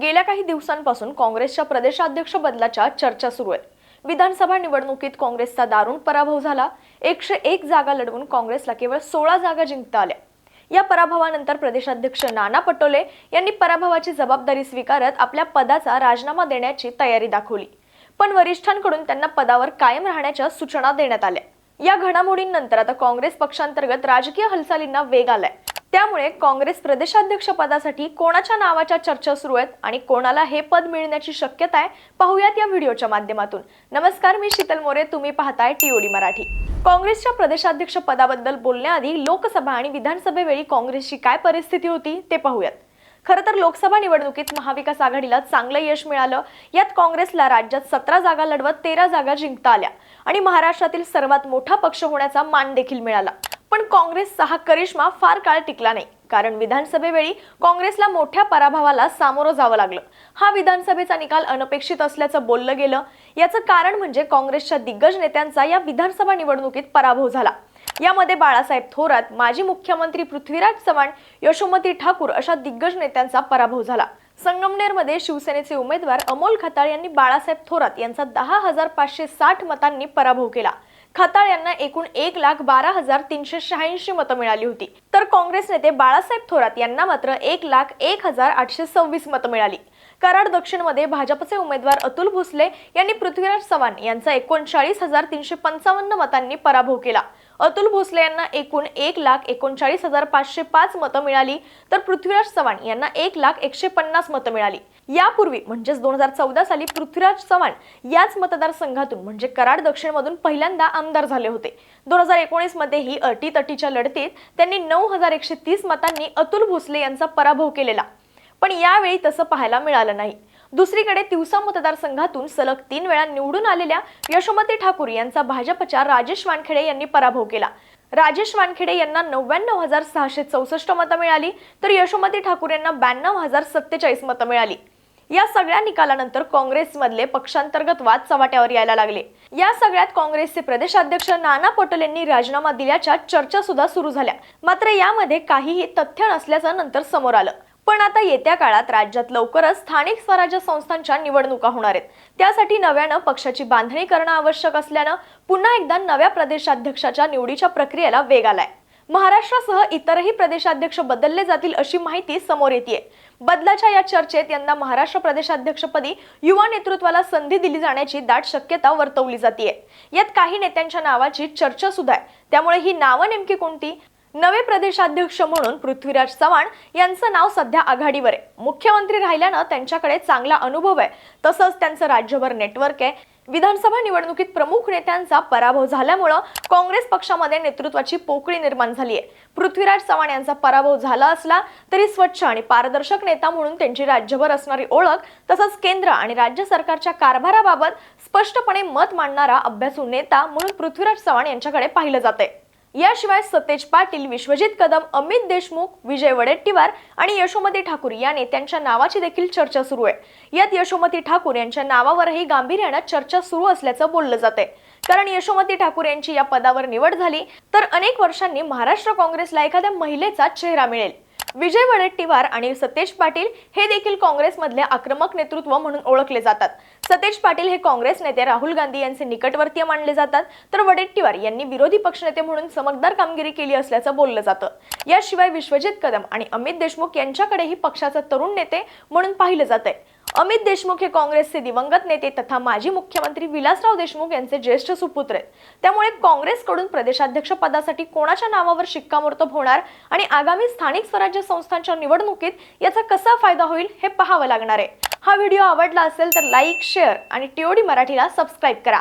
गेल्या काही दिवसांपासून काँग्रेसच्या प्रदेशाध्यक्ष बदलाच्या चर्चा सुरू आहेत विधानसभा निवडणुकीत काँग्रेसचा दारुण पराभव झाला. एकशे एक जागा लढवून काँग्रेसला केवळ सोळा जागा जिंकता आल्या. या पराभवानंतर प्रदेशाध्यक्ष नाना पटोले यांनी पराभवाची जबाबदारी स्वीकारत आपल्या पदाचा राजीनामा देण्याची तयारी दाखवली. पण वरिष्ठांकडून त्यांना पदावर कायम राहण्याच्या सूचना देण्यात आल्या. या घडामोडींनंतर आता काँग्रेस पक्षांतर्गत राजकीय हालचालींना वेग आलाय. त्यामुळे काँग्रेस प्रदेशाध्यक्ष पदासाठी कोणाच्या नावाच्या चर्चा सुरू आहेत आणि कोणाला हे पद मिळण्याची शक्यता आहे पाहूयात या व्हिडिओच्या माध्यमातून. नमस्कार मी शीतल मोरे तुम्ही पाहताय टीओडी मराठी. काँग्रेसच्या प्रदेशाध्यक्ष पदाबद्दल बोलण्याआधी लोकसभा आणि विधानसभेवेळी काँग्रेसची काय परिस्थिती होती ते पाहूयात. खरं तर लोकसभा निवडणुकीत महाविकास आघाडीला चांगलं यश मिळालं. यात काँग्रेसला राज्यात सतरा जागा लढवत तेरा जागा जिंकता आल्या आणि महाराष्ट्रातील सर्वात मोठा पक्ष होण्याचा मान देखील मिळाला. पण काँग्रेसचा हा करिश्मा फार काळ टिकला नाही. कारण विधानसभेवेळी काँग्रेसला मोठ्या पराभवाला सामोरं जावं लागलं. हा विधानसभेचा निकाल अनपेक्षित असल्याचं बोललं गेलं. याचं कारण म्हणजे काँग्रेसच्या दिग्गज नेत्यांचा या विधानसभा निवडणुकीत पराभव झाला. यामध्ये बाळासाहेब थोरात माजी मुख्यमंत्री पृथ्वीराज चव्हाण यशोमती ठाकूर अशा दिग्गज नेत्यांचा पराभव झाला. संगमनेरमध्ये शिवसेनेचे उमेदवार अमोल खताळ यांनी बाळासाहेब थोरात यांचा दहा हजार पाचशे साठ मतांनी पराभव केला. खताळ यांना एकूण एक लाख बारा हजार तीनशे शहाऐंशी मतं मिळाली होती. तर काँग्रेस नेते बाळासाहेब थोरात यांना मात्र एक लाख एक हजार आठशे सव्वीस मतं मिळाली. कराड दक्षिणमध्ये भाजपचे उमेदवार अतुल भोसले यांनी पृथ्वीराज चव्हाण यांचा एकोणचाळीस हजार तीनशे पंचावन्न मतांनी पराभव केला. अतुल भोसले यांना एकूण एक लाख एकोणचाळीस हजार पाचशे पाच मतं मिळाली तर पृथ्वीराज चव्हाण यांना एक लाख एकशे पन्नास मतं मिळाली. यापूर्वी म्हणजेच दोन हजार चौदा साली पृथ्वीराज चव्हाण याच मतदारसंघातून म्हणजे कराड दक्षिणमधून पहिल्यांदा आमदार झाले होते. दोन हजार एकोणीस मध्येही अटीतटीच्या लढतीत त्यांनी नऊ हजार एकशे तीस मतांनी अतुल भोसले यांचा पराभव केलेला. पण यावेळी तसं पाहायला मिळालं नाही. दुसरीकडे तिवसा मतदारसंघातून सलग तीन वेळा निवडून आलेल्या यशोमती ठाकूर यांचा भाजपच्या राजेश वानखेडे यांनी पराभव केला. राजेश वानखेडे यांना नव्याण्णव हजार सहाशे चौसष्ट मतं मिळाली तर यशोमती ठाकूर यांना ब्याण्णव हजार सत्तेचाळीस मतं मिळाली. या सगळ्या निकालानंतर काँग्रेसमधले पक्षांतर्गत वाद चव्हाट्यावर यायला लागले. या सगळ्यात काँग्रेसचे प्रदेशाध्यक्ष नाना पटोले यांनी राजीनामा दिल्याच्या चर्चा सुद्धा सुरू झाल्या. मात्र यामध्ये काहीही तथ्य नसल्याचं नंतर समोर आलं. पण आता येत्या काळात राज्यात लवकरच स्थानिक स्वराज्य संस्थांच्या निवडणुका होणार आहेत. त्यासाठी नव्यानं पक्षाची बांधणी करणं आवश्यक असल्यानं पुन्हा एकदा नव्या प्रदेशाध्यक्षाच्या निवडीच्या प्रक्रियेला वेग आलाय. महाराष्ट्रासह इतरही प्रदेशाध्यक्ष बदलले जातील अशी माहिती समोर येते बदलाच्या या चर्चेत यंदा महाराष्ट्र प्रदेशाध्यक्षपदी युवा नेतृत्वाला संधी दिली जाण्याची दाट शक्यता वर्तवली जाते यात काही नेत्यांच्या नावाची चर्चा सुद्धा आहे. त्यामुळे ही नावं नेमकी कोणती? नवे प्रदेशाध्यक्ष म्हणून पृथ्वीराज चव्हाण यांचं नाव सध्या आघाडीवर आहे. मुख्यमंत्री राहिल्यानं त्यांच्याकडे चांगला अनुभव आहे. तसंच त्यांचं राज्यभर नेटवर्क आहे. विधानसभा निवडणुकीत प्रमुख नेत्यांचा पराभव झाल्यामुळं काँग्रेस पक्षामध्ये नेतृत्वाची पोकळी निर्माण झाली आहे. पृथ्वीराज चव्हाण यांचा पराभव झाला असला तरी स्वच्छ आणि पारदर्शक नेता म्हणून त्यांची राज्यभर असणारी ओळख तसंच केंद्र आणि राज्य सरकारच्या कारभाराबाबत स्पष्टपणे मत मांडणारा अभ्यासू नेता म्हणून पृथ्वीराज चव्हाण यांच्याकडे पाहिलं जाते याशिवाय सतेज पाटील विश्वजित कदम अमित देशमुख विजय वडेट्टीवार आणि यशोमती ठाकूर या नेत्यांच्या नावाची देखील चर्चा सुरू आहे. यात यशोमती ठाकूर यांच्या नावावरही गांभीर्यानं चर्चा सुरू असल्याचं बोललं जाते कारण यशोमती ठाकूर यांची या पदावर निवड झाली तर अनेक वर्षांनी महाराष्ट्र काँग्रेसला एखाद्या महिलेचा चेहरा मिळेल. विजय वडेट्टीवार आणि सतेज पाटील हे देखील काँग्रेसमधले आक्रमक नेतृत्व म्हणून ओळखले जातात. सतेज पाटील हे काँग्रेस नेते राहुल गांधी यांचे निकटवर्तीय मानले जातात. तर वडेट्टीवार यांनी विरोधी पक्षनेते म्हणून चमकदार कामगिरी केली असल्याचं बोललं जातं. याशिवाय विश्वजित कदम आणि अमित देशमुख यांच्याकडेही पक्षाचा तरुण नेते म्हणून पाहिलं जातंय. अमित देशमुख हे काँग्रेसचे दिवंगत नेते तथा माजी मुख्यमंत्री विलासराव देशमुख यांचे ज्येष्ठ सुपुत्र आहेत. त्यामुळे काँग्रेसकडून प्रदेशाध्यक्ष पदासाठी कोणाच्या नावावर शिक्कामोर्तब होणार आणि आगामी स्थानिक स्वराज्य संस्थांच्या निवडणुकीत याचा कसा फायदा होईल हे पाहावं लागणार आहे. हा व्हिडिओ आवडला असेल तर लाईक शेअर आणि टीओडी मराठीला सबस्क्राईब करा.